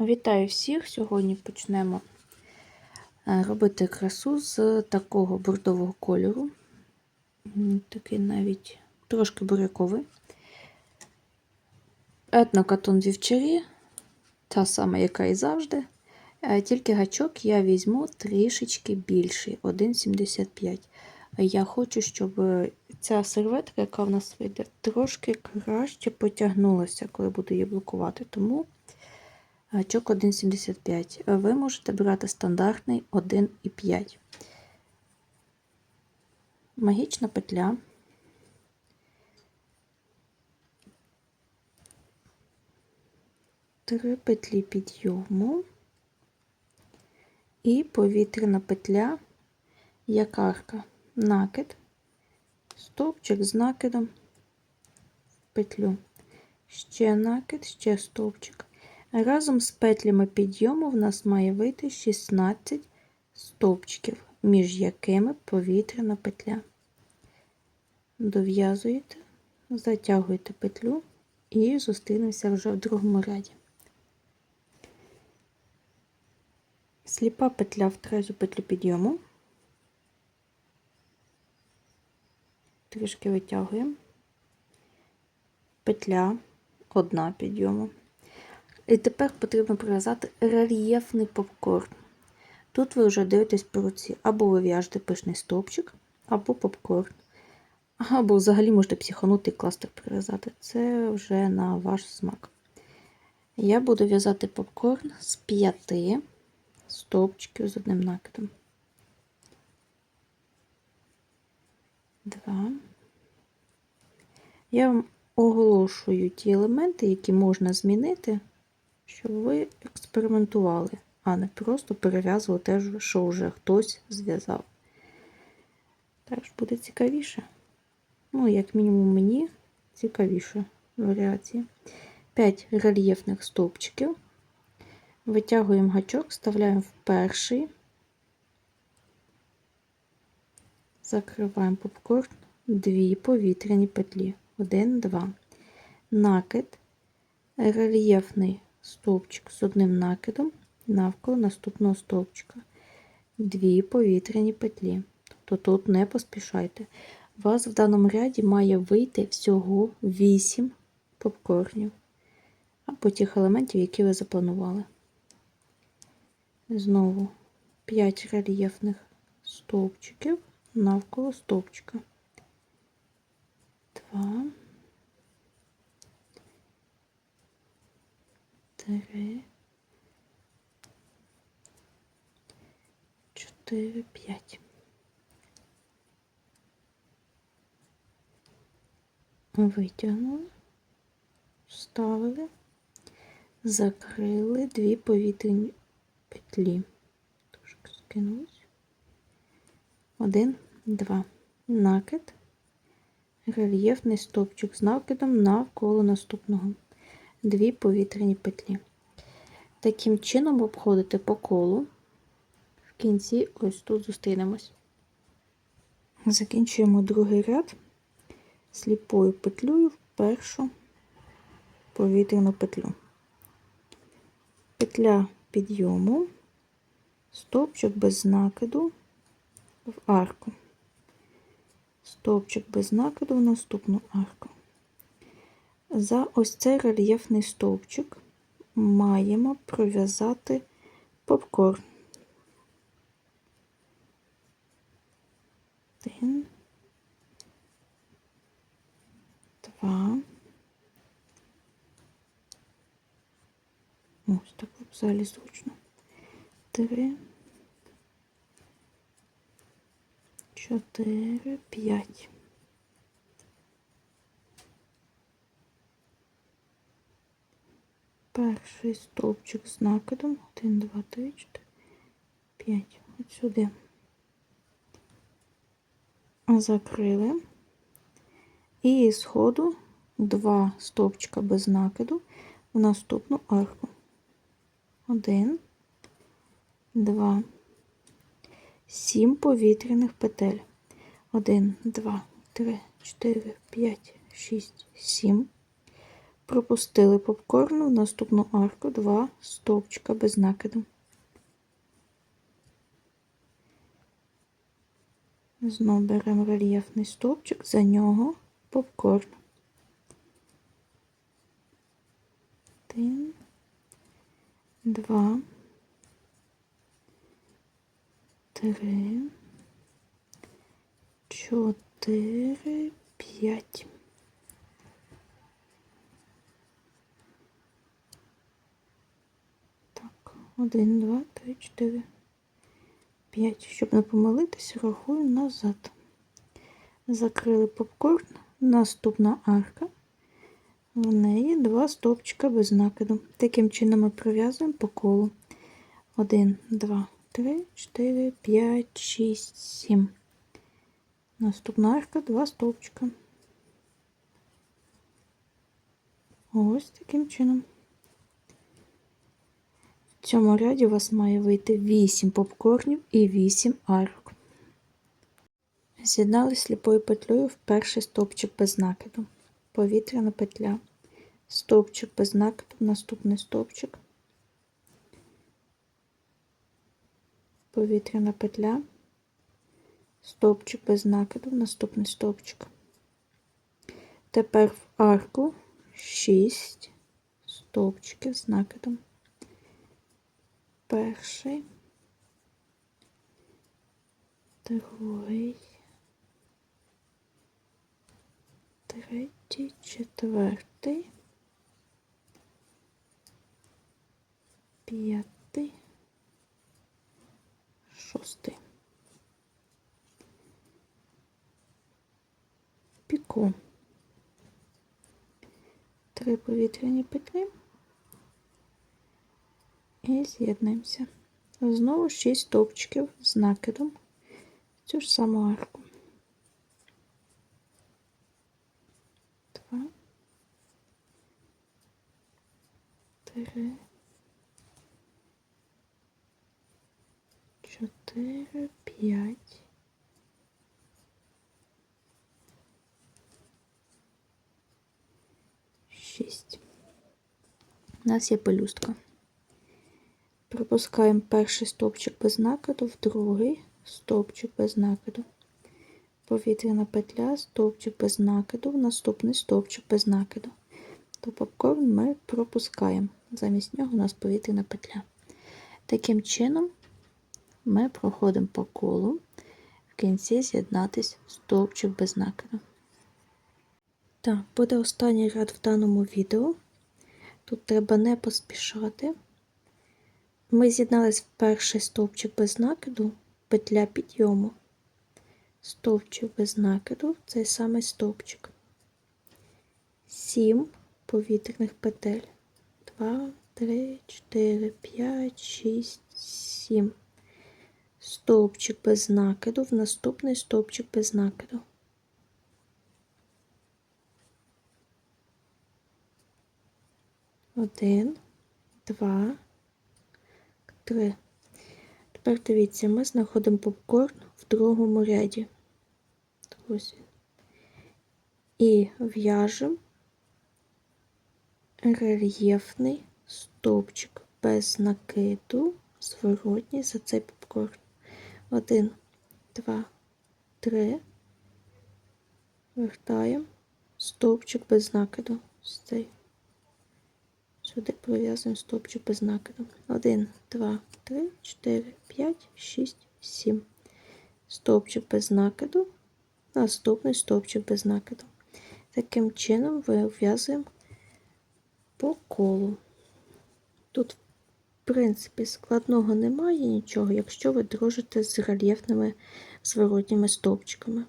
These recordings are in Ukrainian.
Вітаю всіх! Сьогодні почнемо е, робити красу з такого бордового кольору. Такий навіть трошки буряковий. Етнокатон вівчарі, та сама, яка і завжди. Е, Тільки гачок я візьму трішечки більший 1,75. Я хочу, щоб ця серветка, яка в нас вийде, трошки краще потягнулася, коли буду її блокувати. Тому Гачок 1,75. Ви можете брати стандартний 1,5. Магічна петля. Три петлі підйому і повітряна петля, якарка, накид, стовпчик з накидом в петлю. Ще накид, ще стовпчик. Разом з петлями підйому в нас має вийти 16 стовпчиків, між якими повітряна петля. Дов'язуєте, затягуєте петлю і зустрінемося вже в другому ряді. Сліпа петля в третю петлю підйому. Трішки витягуємо. Петля одна підйому. І тепер потрібно прив'язати рельєфний попкорн. Тут ви вже дивитесь по руці, або ви в'яжете пишний стовпчик, або попкорн. Або взагалі можете психанути і кластер прив'язати. Це вже на ваш смак. Я буду в'язати попкорн з п'яти стовпчиків з одним накидом. Два. Я вам оголошую ті елементи, які можна змінити щоб ви експериментували, а не просто перев'язували те, що вже хтось зв'язав. Так ж буде цікавіше. Ну, як мінімум, мені цікавіше варіації. 5 рельєфних стовпчиків. Витягуємо гачок, вставляємо в перший, закриваємо попкорн, дві повітряні петлі. 1, 2. Накид, рельєфний стовпчик з одним накидом навколо наступного стовпчика. Дві повітряні петлі. Тобто тут не поспішайте. У вас в даному ряді має вийти всього 8 попкорнів або тих елементів, які ви запланували. Знову 5 рельєфних стовпчиків навколо стовпчика. 2 три, чотири, п'ять. Витягнули, вставили, закрили дві повітряні петлі. Трошки скинулись. Один, два. Накид, рельєфний стовпчик з накидом навколо наступного дві повітряні петлі. Таким чином обходите по колу, в кінці ось тут зустрінемось. Закінчуємо другий ряд сліпою петлею в першу повітряну петлю. Петля підйому, стовпчик без накиду в арку, стовпчик без накиду в наступну арку. За ось цей рельєфний стовпчик маємо пров'язати попкорн. Один, два. Ось так взагалі зручно. Три, чотири, п'ять. Перший стовпчик з накидом 1, 2, 3, 4, 5. От сюди. Закрили. І з ходу два стовпчика без накиду в наступну арку. Один, два, сім повітряних петель. Один, два, три, чотири, п'ять, шість, сім Пропустили попкорну в наступну арку два стовпчика без накиду. Знов беремо рельєфний стовпчик, за нього попкорн. Один, два, три, чотири, п'ять. Так, один, два, три, чотири, п'ять. Щоб не помилитись, рахую назад. Закрили попкорн. Наступна арка. В неї два стовпчика без накиду. Таким чином ми пров'язуємо по колу. 1, 2, 3, 4, 5, 6, 7. Наступна арка, два стовпчика. Ось таким чином. В цьому ряді у вас має вийти 8 попкорнів і 8 арок. З'єднали сліпою петлею в перший стовпчик без накиду. Повітряна петля. Стовпчик без накиду, наступний стовпчик. Повітряна петля. Стовпчик без накиду, наступний стовпчик. Тепер в арку 6 стовпчиків з накидом. Перший, другий, третій, четвертий, п'ятий, шостий. Піку. Три повітряні петлі. І з'єднуємося. Знову 6 стовпчиків з накидом в цю ж саму арку. Два, три, чотири, п'ять. Шість. У нас є пелюстка. Пропускаємо перший стовпчик без накиду, в другий стовпчик без накиду. Повітряна петля, стовпчик без накиду, в наступний стовпчик без накиду. То попкорн ми пропускаємо. Замість нього у нас повітряна петля. Таким чином ми проходимо по колу, в кінці з'єднатись стовпчик без накиду. Так, буде останній ряд в даному відео. Тут треба не поспішати. Ми з'єднались в перший стовпчик без накиду, петля підйому, стовпчик без накиду, цей самий стовпчик. 7 повітряних петель. 2, 3, 4, 5, 6, 7. Стовпчик без накиду, в наступний стовпчик без накиду. Один, два, три. Тепер дивіться, ми знаходимо попкорн в другому ряді. Ось. І в'яжемо рельєфний стовпчик без накиду, зворотній за цей попкорн. Один, два, три. Вертаємо стовпчик без накиду. Ось цей. Сюди пров'язуємо стовпчик без накиду. 1, 2, 3, 4, 5, 6, 7. Стовпчик без накиду. Наступний стовпчик без накиду. Таким чином вив'язуємо по колу. Тут, в принципі, складного немає нічого, якщо ви дружите з рельєфними зворотніми стовпчиками.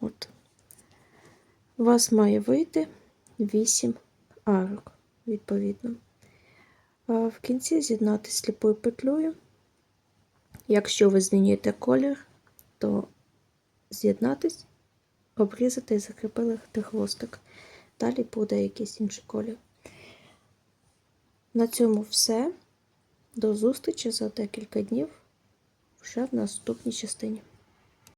От. У вас має вийти 8 арок, відповідно. В кінці з'єднати сліпою петлею. Якщо ви змінюєте колір, то з'єднатись, обрізати і закріпили хвостик. Далі буде якийсь інший колір. На цьому все. До зустрічі за декілька днів вже в наступній частині.